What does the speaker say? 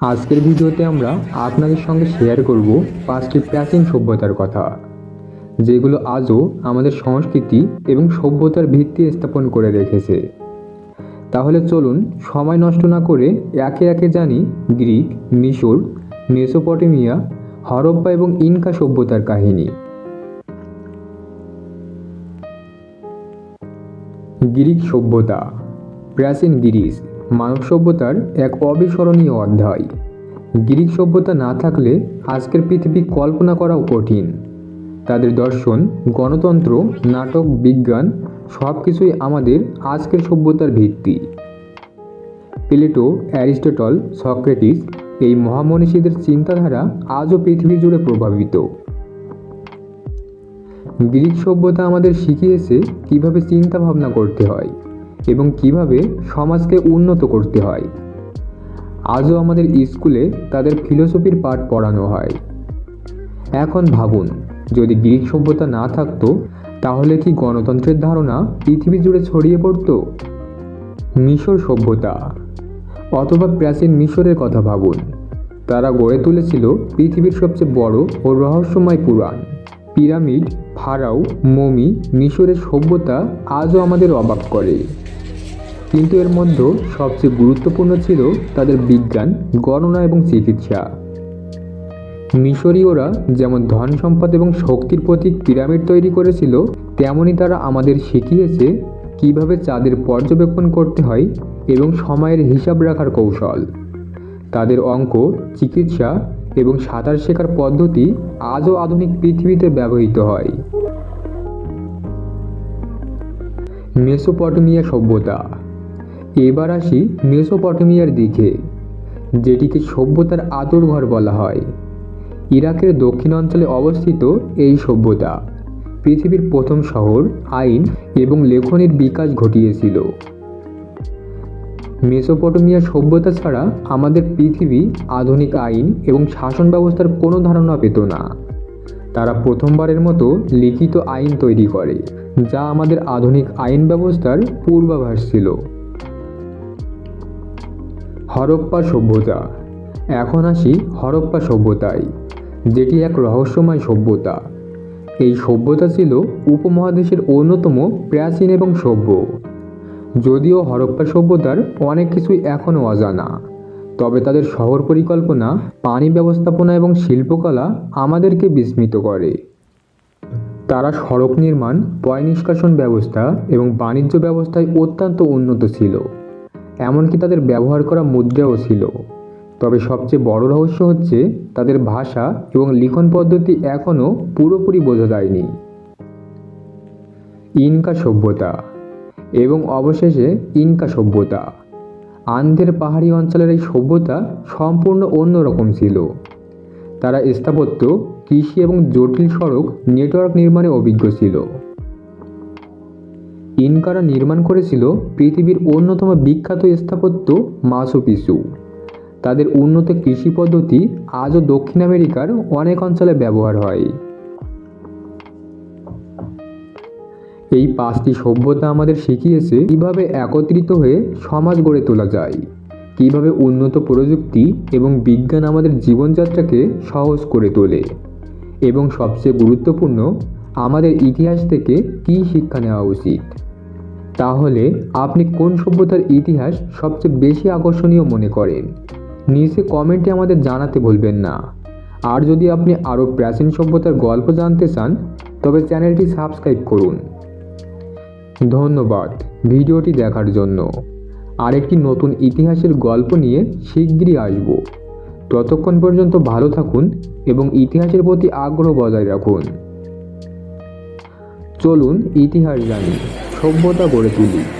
আজকের ভিডিওতে আমরা আপনাদের সঙ্গে শেয়ার করব পাঁচটি প্রাচীন সভ্যতার কথা, যেগুলো আজও আমাদের সংস্কৃতি এবং সভ্যতার ভিত্তি স্থাপন করে রেখেছে। তাহলে চলুন সময় নষ্ট না করে একে একে জানি গ্রিক, মিশর, মেসোপটেমিয়া, হরপ্পা এবং ইনকা সভ্যতার কাহিনী। গ্রিক সভ্যতা, প্রাচীন গ্রিস। মানব সভ্যতার এক অবিস্মরণীয় অধ্যায়। গ্রিক সভ্যতা না থাকলে আজকের পৃথিবী কল্পনা করাও কঠিন। তাদের দর্শন, গণতন্ত্র, নাটক, বিজ্ঞান সব কিছুই আমাদের আজকের সভ্যতার ভিত্তি। প্লেটো, অ্যারিস্টটল, সক্রেটিস এই মহামনীষীদের চিন্তাধারা আজও পৃথিবী জুড়ে প্রভাবিত। গ্রিক সভ্যতা আমাদের শিখিয়েছে কীভাবে চিন্তা ভাবনা করতে হয়। এবং কীভাবে সমাজকে উন্নত করতে হয়। আজও আমাদের স্কুলে তাদের ফিলোসফির পাঠ পড়ানো হয়। এখন ভাবুন, যদি গ্রিক সভ্যতা না থাকতো, তাহলে কি গণতন্ত্রের ধারণা পৃথিবী জুড়ে ছড়িয়ে পড়তো? মিশর সভ্যতা। অথবা প্রাচীন মিশরের কথা ভাবুন। তারা গড়ে তুলেছিল পৃথিবীর সবচেয়ে বড় ও রহস্যময় পুরাণ। পিরামিড, ফারাও, মমি, মিশরের সভ্যতা আজও আমাদের অবাক করে। কিন্তু এর মধ্যে সবচেয়ে গুরুত্বপূর্ণ ছিল তাদের বিজ্ঞান, গণনা এবং চিকিৎসা। মিশরীয়রা যেমন ধন সম্পদ এবং শক্তির প্রতীক পিরামিড তৈরি করেছিল, তেমনি তারা আমাদের শিখিয়েছে কীভাবে চাঁদের পর্যবেক্ষণ করতে হয় এবং সময়ের হিসাব রাখার কৌশল। তাদের অঙ্ক, চিকিৎসা এবং সাঁতার শেখার পদ্ধতি আজও আধুনিক পৃথিবীতে ব্যবহৃত হয়। মেসোপটেমিয়া সভ্যতা এবার আসি মেসোপটেমিয়ার দিকে, যেটিকে সভ্যতার আদর ঘর বলা হয়। ইরাকের দক্ষিণ অঞ্চলে অবস্থিত এই সভ্যতা পৃথিবীর প্রথম শহর, আইন এবং লেখনের বিকাশ ঘটিয়েছিল। মেসোপটেমিয়া সভ্যতা ছাড়া আমাদের পৃথিবী আধুনিক আইন এবং শাসন ব্যবস্থার কোনো ধারণা পেত না। তারা প্রথমবারের মতো লিখিত আইন তৈরি করে, যা আমাদের আধুনিক আইন ব্যবস্থার পূর্বাভাস ছিল। হরপ্পা সভ্যতা। এখন আসি হরপ্পা সভ্যতায়, যেটি এক রহস্যময় সভ্যতা। এই সভ্যতা ছিল উপমহাদেশের অন্যতম প্রাচীন এবং সভ্য। যদিও হরপ্পা সভ্যতার অনেক কিছুই এখনও অজানা, তবে তাদের শহর পরিকল্পনা, পানি ব্যবস্থাপনা এবং শিল্পকলা আমাদেরকে বিস্মিত করে। তারা সড়ক নির্মাণ, পয় নিষ্কাশন ব্যবস্থা এবং বাণিজ্য ব্যবস্থায় অত্যন্ত উন্নত ছিল। এমনকি তাদের ব্যবহার করা মুদ্রাও ছিল। তবে সবচেয়ে বড় রহস্য হচ্ছে, তাদের ভাষা এবং লিখন পদ্ধতি এখনও পুরোপুরি বোঝা যায়নি। ইনকা সভ্যতা এবং অবশেষে ইনকা সভ্যতা। আন্দের পাহাড়ি অঞ্চলের এই সভ্যতা সম্পূর্ণ অন্যরকম ছিল। তারা স্থাপত্য, কৃষি এবং জটিল সড়ক নেটওয়ার্ক নির্মাণে অভিজ্ঞ ছিল। ইনকারা নির্মাণ করেছিল পৃথিবীর অন্যতম বিখ্যাত স্থাপত্য মাসু পিসু। তাদের উন্নত কৃষি পদ্ধতি আজও দক্ষিণ আমেরিকার অনেক অঞ্চলে ব্যবহার হয়। এই পাঁচটি সভ্যতা আমাদের শিখিয়েছে কীভাবে একত্রিত হয়ে সমাজ গড়ে তোলা যায়, কীভাবে উন্নত প্রযুক্তি এবং বিজ্ঞান আমাদের জীবনযাত্রাকে সহজ করে তোলে, এবং সবচেয়ে গুরুত্বপূর্ণ, আমাদের ইতিহাস থেকে কী শিক্ষা নেওয়া উচিত। তাহলে আপনি কোন সভ্যতার ইতিহাস সবচেয়ে বেশি আকর্ষণীয় মনে করেন? নিচে কমেন্টে আমাদের জানাতে ভুলবেন না। আর যদি আপনি আরও প্রাচীন সভ্যতার গল্প জানতে চান, তবে চ্যানেলটি সাবস্ক্রাইব করুন। ধন্যবাদ ভিডিওটি দেখার জন্য। আরেকটি নতুন ইতিহাসের গল্প নিয়ে শীঘ্রই আসব। ততক্ষণ পর্যন্ত ভালো থাকুন এবং ইতিহাসের প্রতি আগ্রহ বজায় রাখুন। চলুন ইতিহাস জানি। সভ্যতা গড়ে তুলি।